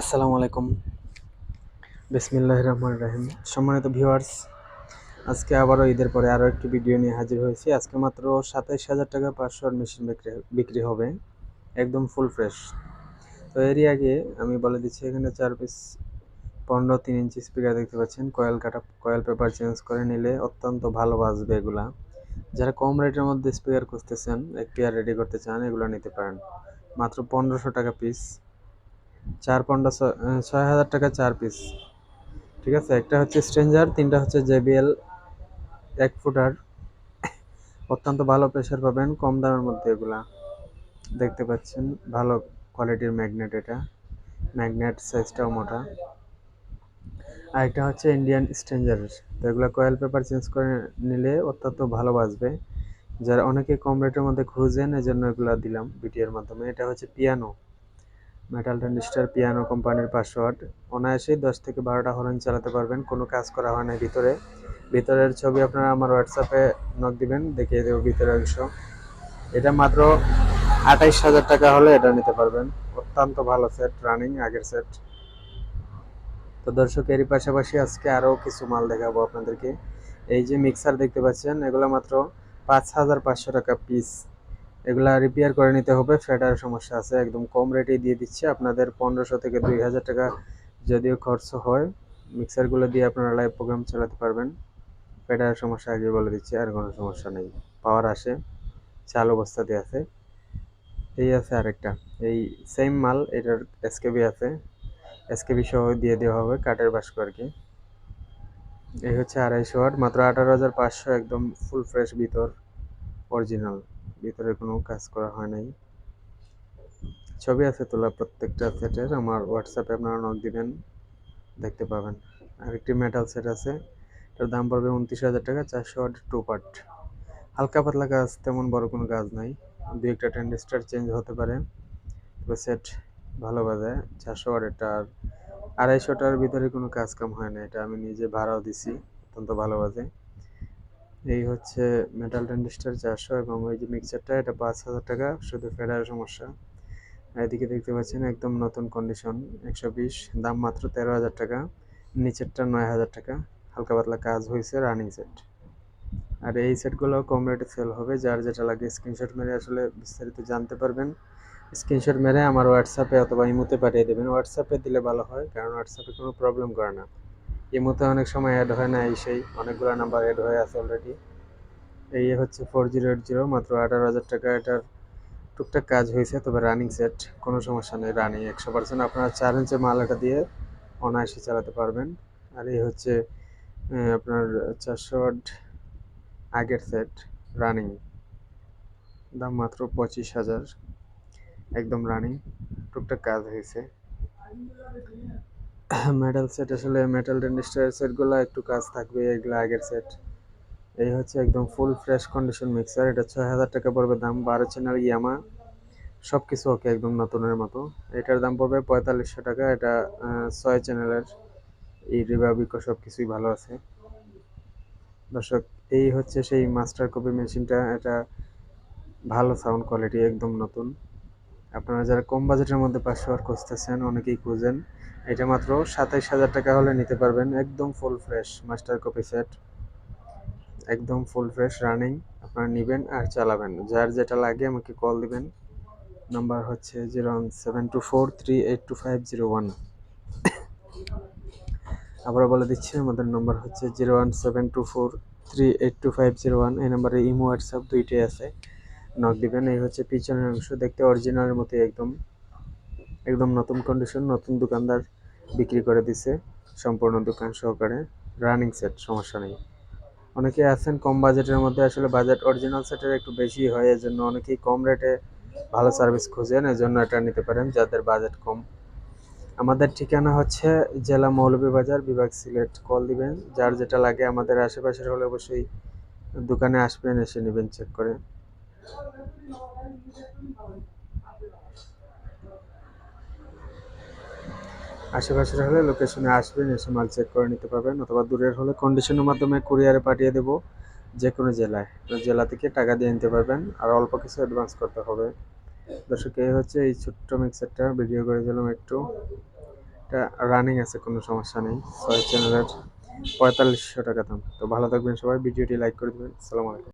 আসসালামু আলাইকুম। বিসমিল্লাহ রহমান রাহিম সম্মানিত ভিউয়ার্স, আজকে আবারও ঈদের পরে আরও একটি ভিডিও নিয়ে হাজির হয়েছি। আজকে মাত্র সাতাইশ হাজার টাকা পাঁচশো মেশিন বিক্রি বিক্রি হবে, একদম ফুল ফ্রেশ। তো এরই আগে আমি বলে দিচ্ছি, এখানে চার পিস পনেরো তিন ইঞ্চি স্পিকার দেখতে পাচ্ছেন। কয়েল কাটা, কয়েল পেপার চেঞ্জ করে নিলে অত্যন্ত ভালো বাজবে এগুলা। যারা কম রেটের মধ্যে স্পিকার খুঁজতেছেন এক পেয়ার রেডি করতে চান, এগুলো নিতে পারেন। মাত্র পনেরোশো টাকা পিস। চার পন্ডা ছয় হাজার টাকা চার পিস ঠিক আছে? একটা হচ্ছে স্ট্রেঞ্জার তিনটা হচ্ছে জেবিএল এক ফুটার অত্যন্ত ভালো প্রেশার পাবেন, কম দামের মধ্যে এগুলা। দেখতে পাচ্ছেন, ভালো কোয়ালিটির ম্যাগনেট এটা। ম্যাগনেট সাইজটাও মোটা। আর একটা হচ্ছে ইন্ডিয়ান স্ট্রেঞ্জার তো এগুলো কয়েল পেপার চেঞ্জ করে নিলে অত্যন্ত ভালো বাজবে। যারা অনেকে কম রেটের মধ্যে খুঁজেন, এজন্য এগুলো দিলাম ভিডিওর মাধ্যমে। এটা হচ্ছে পিয়ানো মেটাল ট্যান্ডিস্টার পিয়ানো কোম্পানির পাসওয়ার্ড অনায়াসেই দশ থেকে বারোটা হরন চালাতে পারবেন, কোনো কাজ করা হয় না ভিতরে। ভিতরের ছবি আপনারা আমার হোয়াটসঅ্যাপে নক দিবেন, দেখিয়ে দেবো ভিতরের অংশ। এটা মাত্র আঠাইশ হাজার টাকা হলে এটা নিতে পারবেন। অত্যন্ত ভালো সেট রানিং আগের সেট তো দর্শক, এরই পাশাপাশি আজকে আরও কিছু মাল দেখাবো আপনাদেরকে। এই যে মিক্সার দেখতে পাচ্ছেন, এগুলো মাত্র পাঁচ হাজার পাঁচশো টাকা পিস এগুলা রিপেয়ার করে নিতে হবে। ফেডার সমস্যা আছে, একদম কম রেটেই দিয়ে দিচ্ছে। আপনাদের পনেরোশো থেকে দুই হাজার টাকা যদিও খরচ হয় মিক্সারগুলো দিয়ে আপনারা লাইভ প্রোগ্রাম চালাতে পারবেন। ফেডার সমস্যা আগে বলে দিচ্ছি, আর কোনো সমস্যা নেই। পাওয়ার আসে, চাল অবস্থাতে আছে। এই আছে আরেকটা। এই সেম মাল, এটার এসকেবি আছে। এসকেবি সহ দিয়ে দেওয়া হবে কাঠের বাস্ক আর কি। এই হচ্ছে আড়াইশো ওয়াট, মাত্র আঠারো হাজার পাঁচশো, একদম ফুল ফ্রেশ ভিতর অরিজিনাল ভিতরে কোনো কাজ করা হয় নাই। ছবি আছে তোলা প্রত্যেকটা সেটের, আমার হোয়াটসঅ্যাপে আপনারা নক দিবেন, দেখতে পাবেন। আর একটি মেটাল সেট আছে, এটার দাম পড়বে উনত্রিশ হাজার টাকা, চারশো আট টু পার্ট হালকা পাতলা কাজ তেমন বড় কোনো কাজ নাই। দু একটা টেন্ডেস্টার চেঞ্জ হতে পারে, তবে সেট ভালো বাজে, চারশো এটা আর আড়াইশোটার ভিতরে কোনো কাজ কাম হয় না, এটা আমি নিজে ভাড়াও দিছি, অত্যন্ত ভালো বাজে। এই হচ্ছে মেটাল ট্যান্ডিস্টার চারশো এবং ওই যে মিক্সারটা এটা পাঁচ হাজার টাকা, শুধু ফেরার সমস্যা। এদিকে দেখতে পাচ্ছেন একদম নতুন কন্ডিশন একশো বিশ, দাম মাত্র তেরো হাজার টাকা, নিচেরটা নয় হাজার টাকা। হালকা পাতলা কাজ হয়েছে রানিং সেট আর এই সেটগুলো কম রেটে সেল হবে, যার যেটা লাগে স্ক্রিনশট মেরে আসলে বিস্তারিত জানতে পারবেন। স্ক্রিনশট মেরে আমার হোয়াটসঅ্যাপে অথবা ইমোতে পাঠিয়ে দেবেন। হোয়াটসঅ্যাপে দিলে ভালো হয়, কারণ হোয়াটসঅ্যাপে কোনো প্রবলেম করে না। ইমোতে অনেক সময় অ্যাড হয় না, এই সেই অনেকগুলো নাম্বার অ্যাড হয়ে আছে অলরেডি এই হচ্ছে ফোর জিরো এইট জিরো মাত্র আঠারো হাজার টাকা। এটার টুকটাক কাজ হয়েছে, তবে রানিং সেট কোনো সমস্যা নেই রানিং একশো পার্সেন্ট আপনারা চার ইঞ্চের মাল এটা দিয়ে অনায়াসে চালাতে পারবেন। আর এই হচ্ছে আপনার চারশো আট আগের সেট রানিং দাম মাত্র পঁচিশ হাজার। একদম রানিং টুকটাক কাজ হয়েছে। মেটাল সেট আসলে মেটাল ডেন্ডিস্টারের সেটগুলো একটু কাজ থাকবে, এগুলো আগের সেট এই হচ্ছে একদম ফুল ফ্রেশ কন্ডিশন মিক্সার এটা ছয় হাজার টাকা পড়বে দাম, বারো চ্যানেল ইয়ামা সব কিছু ওকে একদম নতুনের মতো। এটার দাম পড়বে পঁয়তাল্লিশশো টাকা, এটা ছয় চ্যানেলের এই রিভাবিকও সব কিছুই ভালো আছে। দর্শক, এই হচ্ছে সেই মাস্টার কপি মেশিনটা এটা ভালো সাউন্ড কোয়ালিটি একদম নতুন। আপনারা যারা কম বাজেটের মধ্যে পাঁচশো আর খুঁজতেছেন, অনেকেই খুঁজেন। এটা মাত্র সাতাইশ হাজার টাকা হলে নিতে পারবেন। একদম full fresh master copy set একদম ফুল ফ্রেশ রানিং আপনারা নেবেন আর চালাবেন। যার যেটা লাগে আমাকে কল দিবেন। নাম্বার হচ্ছে zero one seven two four three eight two five zero one আবার বলে দিচ্ছি, আমাদের নাম্বার হচ্ছে zero one seven two four three eight two five zero one এই নাম্বারে ইমো হোয়াটসঅ্যাপ দুইটাই আছে। নক দিবেন, এই হচ্ছে পিছনের অংশ। দেখতে অরিজিনালের মতো একদম। একদম নতুন কন্ডিশন নতুন দোকানদার বিক্রি করে দিছে সম্পূর্ণ দোকান সহকারে। রানিং সেট সমস্যা নেই। অনেকে আছেন কম বাজেটের মধ্যে, আসলে বাজেট অরিজিনাল সেটের একটু বেশি হয়, এজন্য অনেকেই কম রেটে ভালো সার্ভিস খুঁজেন, এজন্য এটা নিতে পারেন যাদের বাজেট কম। আমাদের ঠিকানা হচ্ছে জেলা মৌলভীবাজার, বিভাগ সিলেট কল দিবেন। যার যেটা লাগে আমাদের আশেপাশের হলে অবশ্যই দোকানে আসবেন, এসে নেবেন চেক করে। আশেপাশের হলে লোকেশনে আসবেন, এসে মাল চেক করে নিতে পারবেন অথবা দূরের হলে কন্ডিশনের মাধ্যমে কুরিয়ারে পাঠিয়ে দেব যে কোনো জেলায়। তো জেলা থেকে টাকা দিয়ে নিতে পারবেন আর অল্প কিছু অ্যাডভান্স করতে হবে। দর্শক, এই হচ্ছে এই ছোট্ট মিক্সারটা ভিডিও করে দিলাম একটু। এটা রানিং আছে, কোনো সমস্যা নেই। ছয় চ্যানেলের পঁয়তাল্লিশশো টাকা দাম। তো ভালো থাকবেন সবাই, ভিডিওটি লাইক করে দেবেন। আসসালামু আলাইকুম।